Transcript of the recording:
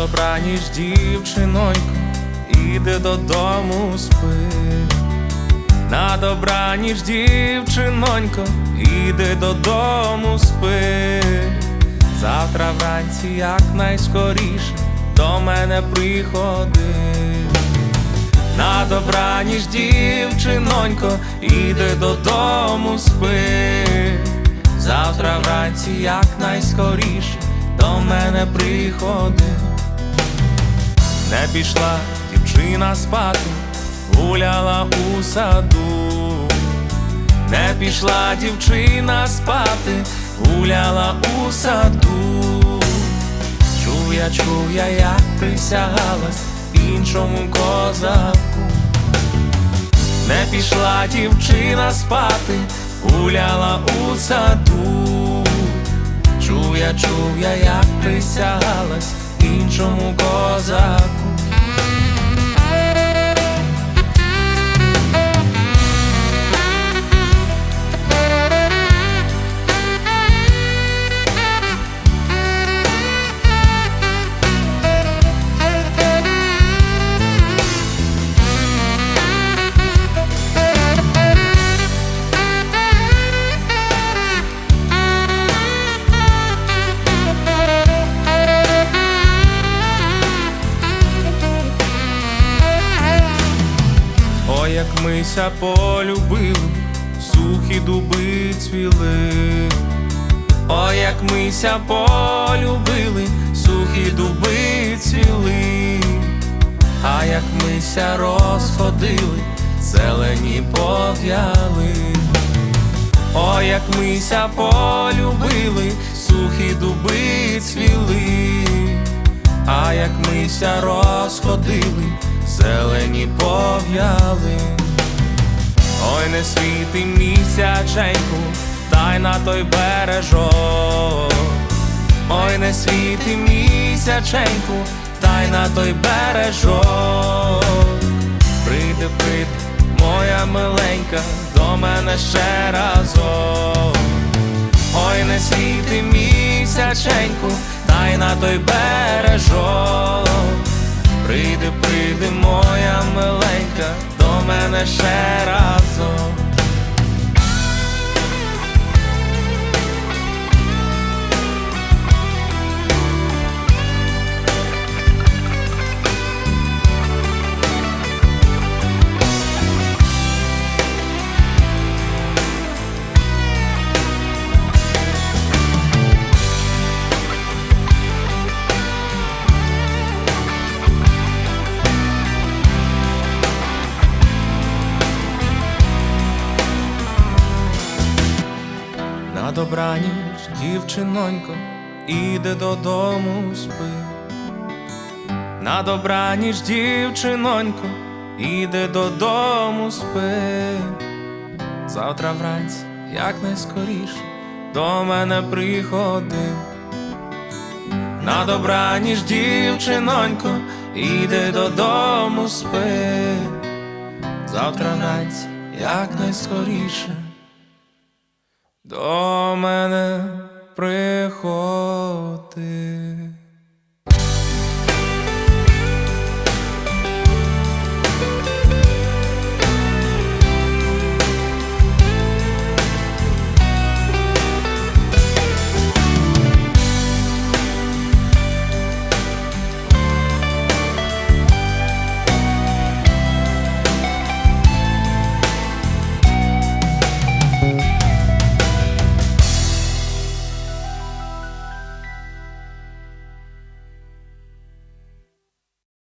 добраніч, дівчинонько, іди додому спи. На добраніч, дівчинонько, іди додому спи. Завтра вранці якнайскоріше до мене приходи. На добраніч, дівчинонько, іди додому спи. Завтра вранці якнайскоріше до мене приходи. Не пішла дівчина спати, гуляла у саду. Не пішла дівчина спати, гуляла у саду. Чуя, чуя, як присягалась іншому козаку. Не пішла дівчина спати, гуляла у саду. Чуя, чуя, як присягалась іншому козаку. Мися полюбили, сухі дуби цвіли. Ой, як мися полюбили, сухі дуби цвіли, а як мися розходили, зелені пов'яли. Ой, як мися полюбили, сухі дуби цвіли, а як мися розходили, зелені пов'яли. Ой, не світи місяченьку, дай на той бережок. Ой, не світи місяченьку, дай на той бережок. Прийди, прийди, моя миленька, до мене ще разок. Ой, не світи місяченьку, дай на той бережок. Прийди, прийди, моя миленька, до мене ще На добраніч, дівчинонько, іди додому спи. На добраніч, дівчинонько, іди додому спи. Завтра вранці, якнайскоріше, до мене приходи. На добраніч, дівчинонько, іди додому спи. Завтра вранці, якнайскоріше. До мене приходи.